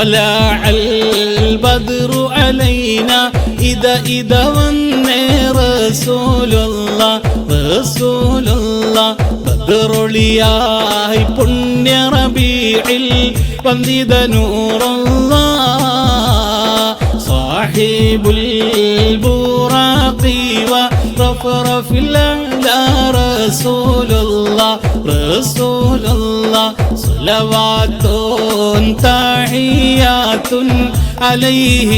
طلع البدر علينا إذا إذا വന്നേ റസൂലുള്ള റസൂലുള്ള ബദറൊളിയായി പുണ്യ റബീഇൽ വന്ദിത നൂറുള്ള صاحب البراق ورفرف الأعلى رسول الله رسول الله صلوات تحيات عليه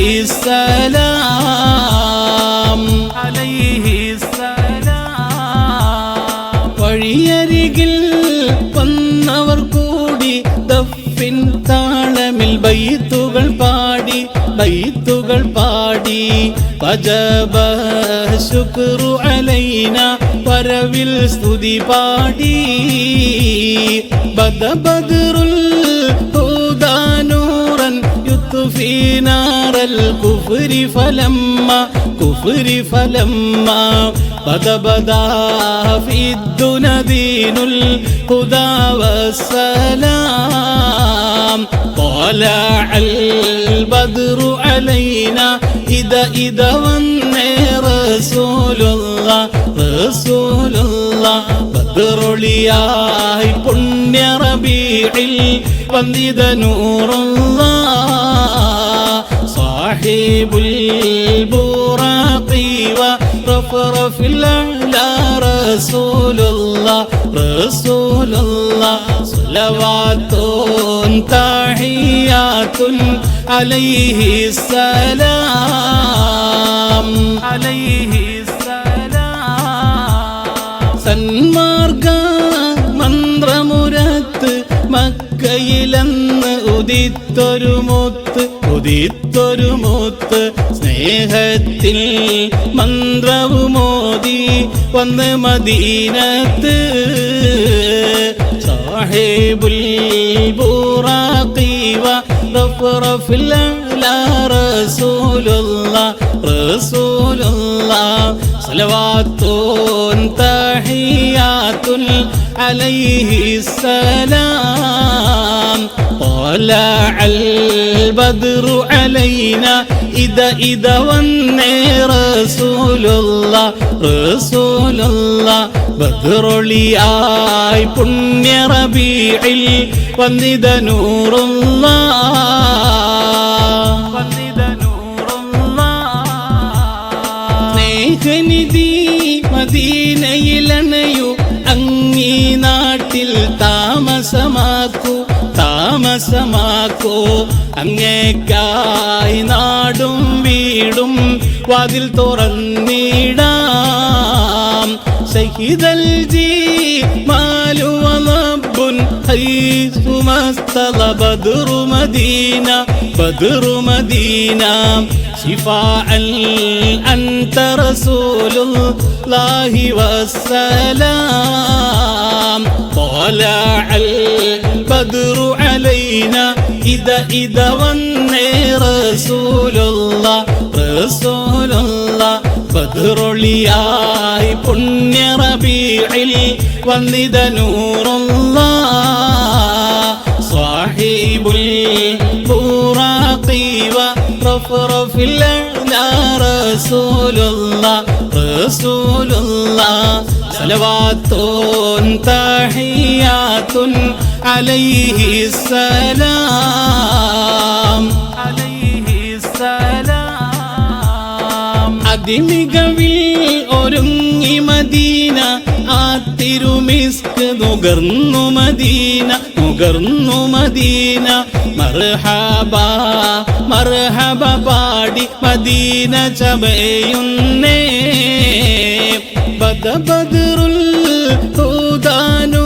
السلام عليه السلام വഴിയരികിൽ വന്നവർ കൂടി ദഫിൻ താളമിൽ ബൈത്തുകൾ പാടി ബൈത്തുകൾ പാടി. പജബ ശുക്രു അലൈന പരവിൽ സ്തുതി പാടി. ബദ ബദറുൽ ഹൂദാനൂറൻ യുത്തുഫീനാറൽ കുഫുരി ഫലമ്മ കുഫുരി ഫലമ്മ. ബദബദാ ഫിദ്ദുന ദീനുൽ ഹുദാ വസ്സലാം. طلع البدر علينا إذا إذا വന്നേ റസൂലുള്ള റസൂലുള്ള ബദറൊളിയായി പുണ്യ റബീഇൽ വന്ദിത നൂറുള്ള صاحب البراق ورفرف الأعلى رسول الله رسول الله صلوات تحيات عليه السلام عليه السلام സന്മാർഗ മന്ത്രമുരത്ത് മക്കയിലെന്ന് ഉദിത്തൊരു മുത്ത് ഉദിത്തൊരു മുത്ത് സ്നേഹത്തിൽ മന്ത്രവുമോദി വന്ന് മദീനത്ത് സാഹിബുൽ ബുറാഖി ورفرف الأعلى رسول الله رسول الله صلوات تحيات عليه السلام طلع ബദ്റു അലൈന ഇത ഇത വന്നേ റസൂലുള്ള റസൂലുള്ള. ബദ്റൊളിയായി പുണ്യ റബീഇൽ വന്നിത നൂറുള്ള. വന്നിത നൂറുള്ള. സ്നേഹനിധി മദീനയിലണയു അങ്ങീ നാട്ടിൽ താമസമാക്കൂ. താമസമാക്കൂ. അങ്ങേക്കായി നാടും വീടും വാതിൽ തുറന്നിടാം. സഹിതൽ ജീ മാലുവലബുൻ ഹൈസുമസ്തല ബദറു മദീന ബദറു മദീന شفاء أنت رسول الله والسلام طلع البدر علينا إذا إذا വന്നേ رسول الله رسول الله ബദറൊളിയായി പുണ്യ റബീഇൽ വന്നിത നൂറുള്ള ورفرف الأعلى رسول الله رسول الله صلوات تحيات عليه السلام عليه السلام അതിമികവിൽ ഒരുങ്ങി മദീന ആ തിരുമിസ്ക് നുകർന്നു മദീന നുകർന്നു മദീന. മർഹബ മർഹബ പാടി മദീന ചമയുന്നേ. ബദ ബദറുൽ ഹുദാനൂറൻ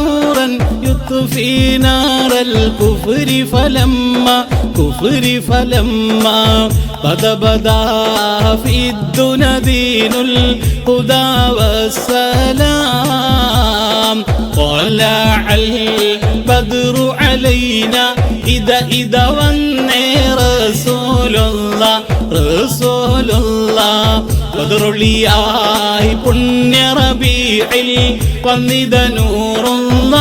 يطفي نار الكفر فلما كفر فلما بدا بدا في الدنيا دين الهدى والسلام طلع البدر علينا إذا إذا വന്നേ റസൂലുള്ള റസൂലുള്ള ബദറുളിയായി പുണ്യ റബീഇൽ വന്നിത നൂറുള്ള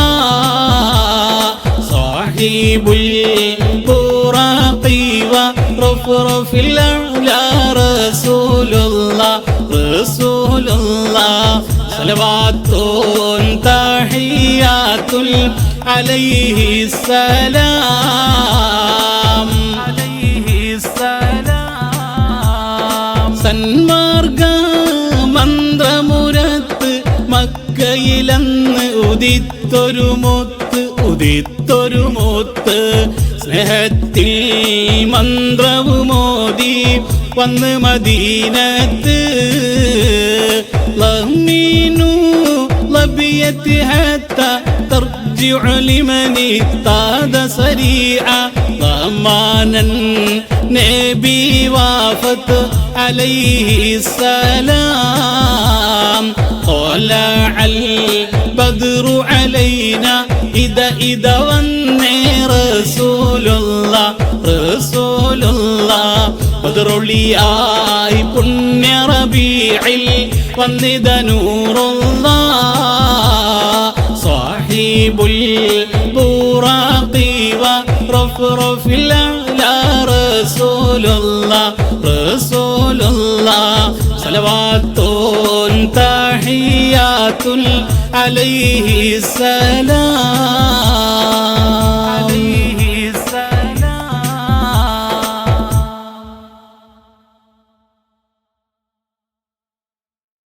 സാഹിബുൽ ബുറാഖി رفرف الأعلى رسول الله رسول الله صلوات تحيات عليه السلام عليه السلام സന്മാർഗ മന്ത്രമുരത്ത് മക്കയിലന്ന് ഉദിത്തൊരു മുത്ത് ഉദിത്തൊരു മുത്ത് സ്നേഹത്തിൽ മന്ത്രവുമോദി വന്ന് മദീനത്ത് ലഹ്മീനു ലബിയത്ത് حتى ترجع لمن اهتاد سريعا ضمانا نبي وافت عليه السلام طلع البدر علينا إذا إذا وني رسول الله رسول الله بدر لي آي بني ربيعي وند نور الله صاحب البراق ورفرف الأعلى رسول الله رسول الله صلوات تحيات عليه السلام.